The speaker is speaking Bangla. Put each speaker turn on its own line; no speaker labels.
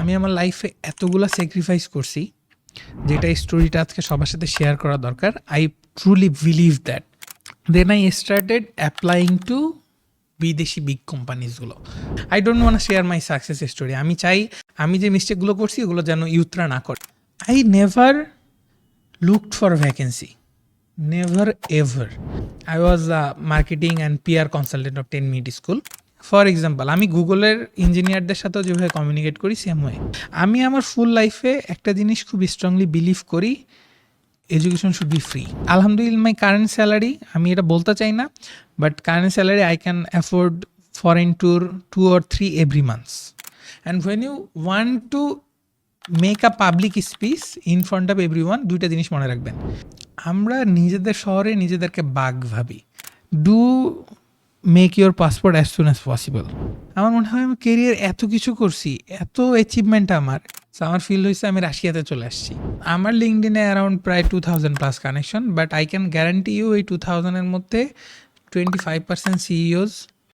আমি আমার লাইফে এতগুলা স্যাক্রিফাইস করছি, যেটা এই স্টোরিটা আজকে সবার সাথে শেয়ার করা দরকার। I truly believe that then I started applying to বিদেশি big কোম্পানিজগুলো I don't want share my success story আমি চাই, আমি যে মিস্টেকগুলো করছি ওগুলো যেন ইউথরা না করে। I never looked for vacancy never ever I was marketing and PR consultant of 10 Minute School. For example আমি গুগলের ইঞ্জিনিয়ারদের সাথেও যেভাবে কমিউনিকেট করি সেম ওয়ে আমি আমার ফুল লাইফে একটা জিনিস খুব স্ট্রংলি বিলিভ করি এডুকেশন শুড বি ফ্রি আলহামদুলিল্লাহ মাই কারেন্ট স্যালারি আমি এটা বলতে চাই না but current salary I can afford foreign tour two or three every months and when you want to make a public speech in front of every one দুইটা জিনিস মনে রাখবেন। আমরা নিজেদের শহরে নিজেদেরকে বাঘ ভাবি। Do make your passport as soon as possible আমার মনে হয় আমি কেরিয়ার এত কিছু করছি, এত অ্যাচিভমেন্ট আমার আমার ফিল হয়েছে আমি রাশিয়াতে চলে আসছি। আমার লিঙ্কডিনে অ্যারাউন্ড প্রায় two thousand plus connection but I can guarantee you এই টু থাউজেন্ডের মধ্যে টোয়েন্টি ফাইভ পার্সেন্ট সিইওস